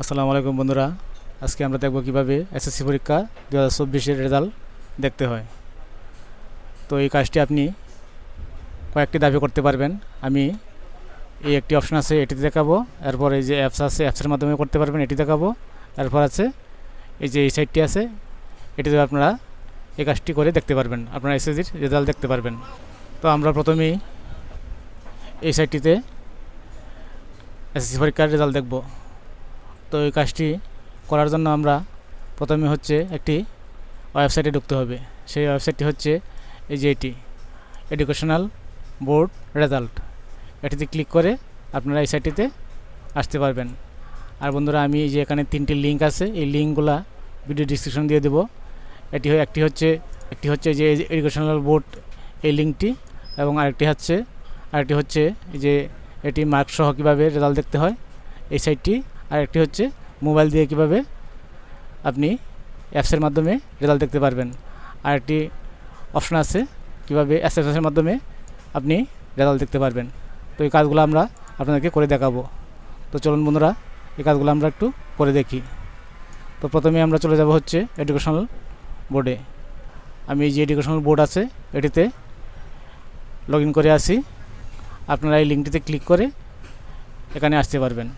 আসসালামু আলাইকুম বন্ধুরা। আজকে আমরা দেখব কীভাবে এসএসসি পরীক্ষা দু হাজার চব্বিশের রেজাল্ট দেখতে হয়। তো এই কাজটি আপনি কয়েকটি দাবি করতে পারবেন। আমি এই একটি অপশন আছে এটি দেখাবো। এরপর এই যে অ্যাপস আছে, অ্যাপসের মাধ্যমে করতে পারবেন, এটি দেখাবো। এরপর আছে, এই যে এই সাইটটি আছে এটিতে আপনারা এই কাজটি করে দেখতে পারবেন। আপনারা এসএসসির রেজাল্ট দেখতে পারবেন। তো আমরা প্রথমেই এই সাইটটিতে এসএসসি পরীক্ষার রেজাল্ট দেখব। তো এই কাজটি করার জন্য আমরা প্রথমে হচ্ছে একটি ওয়েবসাইটে ঢুকতে হবে। সেই ওয়েবসাইটটি হচ্ছে এই যে এটি এডুকেশনাল বোর্ড রেজাল্ট এটিতে ক্লিক করে আপনারা এই সাইটটিতে আসতে পারবেন। আর বন্ধুরা, আমি যে এখানে তিনটি লিঙ্ক আছে, এই লিঙ্কগুলা ভিডিও ডিসক্রিপশন দিয়ে দেবো। এটি একটি হচ্ছে একটি হচ্ছে যে এডুকেশনাল বোর্ড এই লিঙ্কটি, এবং আরেকটি হচ্ছে আরেকটি হচ্ছে যে এটি মার্কসহ কীভাবে রেজাল্ট দেখতে হয়, এই সাইটটি আর একটি হচ্ছে মোবাইল দিয়ে কীভাবে আপনি অ্যাপসের মাধ্যমে রেজাল্ট দেখতে পারবেন। আর একটি অপশন আছে কীভাবে এসএসএসের মাধ্যমে আপনি রেজাল্ট দেখতে পারবেন। তো এই কাজগুলো আমরা আপনাদেরকে করে দেখাবো। তো চলুন বন্ধুরা, এই কাজগুলো আমরা একটু করে দেখি। তো প্রথমে আমরা চলে যাব হচ্ছে এডুকেশনাল বোর্ডে। আমি যে এডুকেশনাল বোর্ড আছে, এটিতে লগ করে আসি। আপনারা এই লিঙ্কটিতে ক্লিক করে এখানে আসতে পারবেন।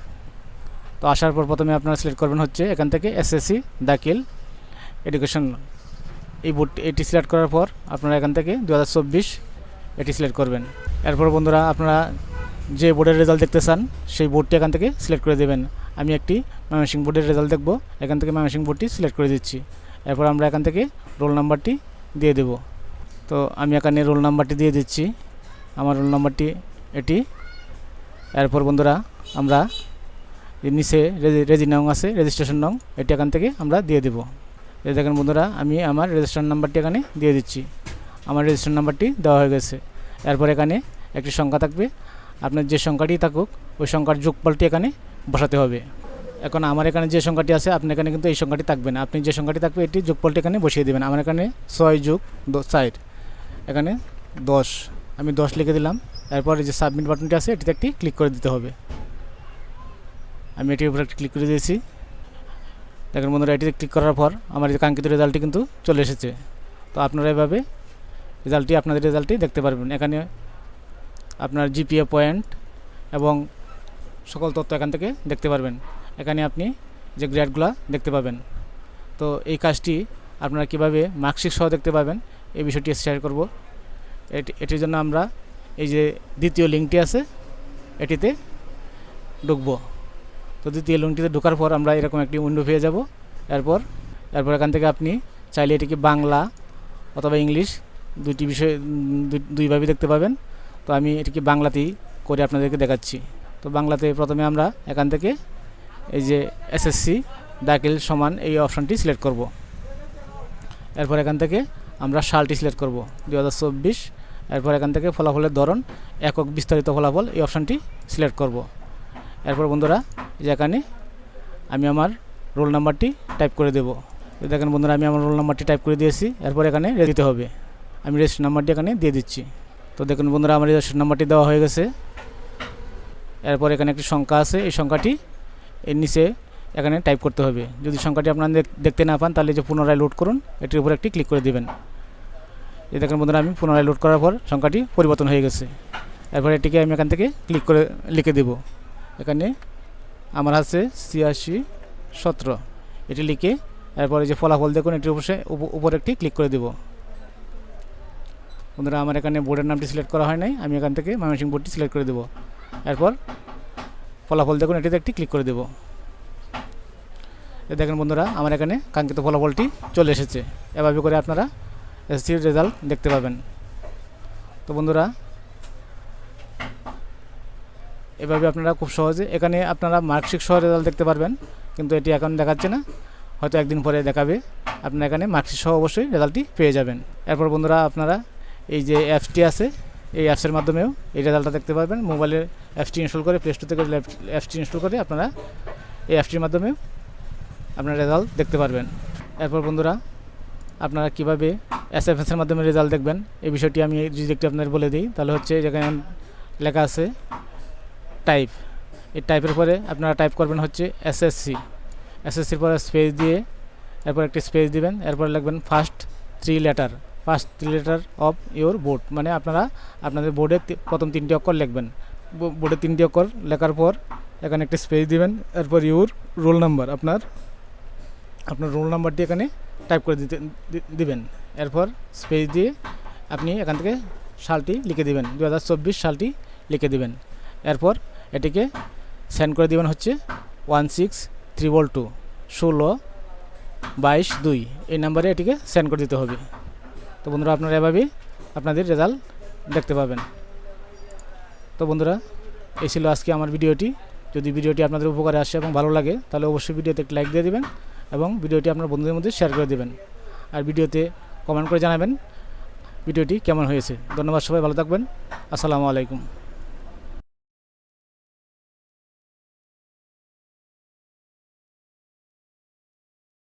তো আসার পর প্রথমে আপনারা সিলেক্ট করবেন হচ্ছে এখান থেকে এসএসসি দাখিল এডুকেশন এই বোর্ডটি এটি সিলেক্ট করার পর আপনারা এখান থেকে দু হাজার চব্বিশ এটি সিলেক্ট করবেন। এরপর বন্ধুরা আপনারা যে বোর্ডের রেজাল্ট দেখতে চান, সেই বোর্ডটি এখান থেকে সিলেক্ট করে দেবেন। আমি একটি ময়মনসিংহ বোর্ডের রেজাল্ট দেখব, এখান থেকে ময়মনসিংহ বোর্ডটি সিলেক্ট করে দিচ্ছি। এরপর আমরা এখান থেকে রোল নাম্বারটি দিয়ে দেব। তো আমি এখানে রোল নাম্বারটি দিয়ে দিচ্ছি। আমার রোল নাম্বারটি এটি। এরপর বন্ধুরা আমরা নিচে রেজি নং আছে রেজিস্ট্রেশন নং, এটি এখান থেকে আমরা দিয়ে দেবো। এই দেখেন বন্ধুরা, আমি আমার রেজিস্ট্রেশন নাম্বারটি এখানে দিয়ে দিচ্ছি। আমার রেজিস্ট্রেশন নাম্বারটি দেওয়া হয়ে গেছে। এরপর এখানে একটি সংখ্যা থাকবে। আপনার যে সংখ্যাটি থাকুক, ওই সংখ্যার যোগফলটি এখানে বসাতে হবে। এখন আমার এখানে যে সংখ্যাটি আছে আপনি এখানে কিন্তু এই সংখ্যাটি থাকবে না। আপনি যে সংখ্যাটি থাকবে, এটি যোগফলটি এখানে বসিয়ে দেবেন। আমার এখানে ছয় যোগ চার এখানে দশ। আমি দশ লিখে দিলাম। এরপর যে সাবমিট বাটনটি আছে, এটিতে একটি ক্লিক করে দিতে হবে। আমি এটির উপরে ক্লিক করে দিয়েছি। দেখেন বন্ধুরা, এটিতে ক্লিক করার পর আমার যে কাঙ্ক্ষিত রেজাল্টটি কিন্তু চলে এসেছে। তো আপনারা এভাবে রেজাল্টটি, আপনাদের রেজাল্টটি দেখতে পারবেন। এখানে আপনার জিপিএ পয়েন্ট এবং সকল তথ্য এখান থেকে দেখতে পারবেন। এখানে আপনি যে গ্রেডগুলো দেখতে পাবেন। তো এই কাজটি আপনারা কীভাবে মার্কশিট সহ দেখতে পাবেন, এই বিষয়টি শেয়ার করব। এটি, এটির জন্য আমরা এই যে দ্বিতীয় লিঙ্কটি আছে, এটিতে ঢুকবো। তো দ্বিতীয় লিঙ্কটিতে ঢোকার পর আমরা এরকম একটি উইন্ডো পেয়ে যাব। এরপর এরপর এখান থেকে আপনি চাইলে এটিকে বাংলা অথবা ইংলিশ দুইটি বিষয় দুই- দুইভাবে দেখতে পাবেন। তো আমি এটিকে বাংলাতেই করে আপনাদেরকে দেখাচ্ছি। তো বাংলাতে প্রথমে আমরা এখান থেকে এই যে এসএসসি দাখিল সমান এই অপশানটি সিলেক্ট করব। এরপর এখান থেকে আমরা সালটি সিলেক্ট করব দু হাজার চব্বিশ। এরপর এখান থেকে ফলাফলের ধরন, একক বিস্তারিত ফলাফল এই অপশানটি সিলেক্ট করব। এরপর বন্ধুরা এই যে এখানে আমি আমার রোল নাম্বারটি টাইপ করে দেব। দেখেন বন্ধুরা, আমি আমার রোল নাম্বারটি টাইপ করে দিয়েছি, এরপর এখানে দিতে হবে। আমি রেজিস্ট্রেশন নাম্বারটি এখানে দিয়ে দিচ্ছি। তো দেখুন বন্ধুরা, আমার রেজিস্ট্রেশন নাম্বারটি দেওয়া হয়ে গেছে। এরপর এখানে একটি সংখ্যা আছে, এই সংখ্যাটি এর নিচে এখানে টাইপ করতে হবে। যদি সংখ্যাটি আপনারা দেখতে না পান, তাহলে যে পুনরায় লোড করুন, এটির উপর একটি ক্লিক করে দেবেন। এই দেখেন বন্ধুরা, আমি পুনরায় লোড করার পর সংখ্যাটি পরিবর্তন হয়ে গেছে। এরপর এটিকে আমি এখান থেকে ক্লিক করে, লিখে দেব। এখানে আমার আছে ছিয়াশি সতেরো। এটি লিখে এরপরে যে ফলাফল দেখুন, এটির উপরে উপ- উপর একটি ক্লিক করে দেব। বন্ধুরা, আমার এখানে বোর্ডের নামটি সিলেক্ট করা হয় নাই, আমি এখান থেকে ময়মনসিংহ বোর্ডটি সিলেক্ট করে দেব। এরপর ফলাফল দেখুন, এটিতে একটি ক্লিক করে দেব। দেখেন বন্ধুরা, আমার এখানে কাঙ্ক্ষিত ফলাফলটি চলে এসেছে। এভাবে করে আপনারা এসএসসির রেজাল্ট দেখতে পাবেন। তো বন্ধুরা এভাবে আপনারা খুব সহজে, এখানে আপনারা মার্কশিট সহ রেজাল্ট দেখতে পারবেন, কিন্তু এটি এখন দেখাচ্ছে না। হয়তো একদিন পরে দেখাবে। আপনারা এখানে মার্কশিট সহ অবশ্যই রেজাল্টটি পেয়ে যাবেন। এরপর বন্ধুরা, আপনারা এই যে অ্যাপসটি আছে, এই অ্যাপসের মাধ্যমেও এই রেজাল্টটা দেখতে পারবেন। মোবাইলের অ্যাপসটি ইনস্টল করে প্লে স্টোর থেকে অ্যাপসটি ইনস্টল করে আপনারা এই অ্যাপসটির মাধ্যমেও আপনারা রেজাল্ট দেখতে পারবেন। এরপর বন্ধুরা, আপনারা কীভাবে এস এফ এসের মাধ্যমে রেজাল্ট দেখবেন, এই বিষয়টি আমি যদি একটু আপনাদের বলে দিই, তাহলে হচ্ছে যেখানে লেখা আছে টাইপ এই টাইপের পরে আপনারা টাইপ করবেন হচ্ছে এসএসসি এসএসসির পরে স্পেস দিয়ে এরপর একটি স্পেস দিবেন, এরপর লিখবেন first three letter first three letter of your board মানে আপনারা আপনাদের বোর্ডে প্রথম তিনটি অক্ষর লিখবেন। বোর্ডে তিনটি অক্ষর লেখার পর এখানে একটি স্পেস দিবেন, এরপর ইউর রোল নাম্বার আপনার আপনার রোল নাম্বারটি এখানে টাইপ করে দিতে দিবেন। এরপর স্পেস দিয়ে আপনি এখান থেকে সালটি লিখে দিবেন। দু হাজার চব্বিশ সালটি লিখে দিবেন। এরপর এটিকে সেন্ড করে দিবেন হচ্ছে ওয়ান সিক্স ত্রিবল টু ষোলো বাইশ দুই। এই নাম্বারে এটিকে সেন্ড করে দিতে হবে। তো বন্ধুরা, আপনারা এভাবেই আপনাদের রেজাল্ট দেখতে পাবেন। তো বন্ধুরা, এই ছিল আজকে আমার ভিডিওটি। যদি ভিডিওটি আপনাদের উপকারে আসে এবং ভালো লাগে, তাহলে অবশ্যই ভিডিওতে একটি লাইক দিয়ে দেবেন এবং ভিডিওটি আপনার বন্ধুদের মধ্যে শেয়ার করে দেবেন। আর ভিডিওতে কমেন্ট করে জানাবেন ভিডিওটি কেমন হয়েছে। ধন্যবাদ সবাই, ভালো থাকবেন। আসসালামু আলাইকুম।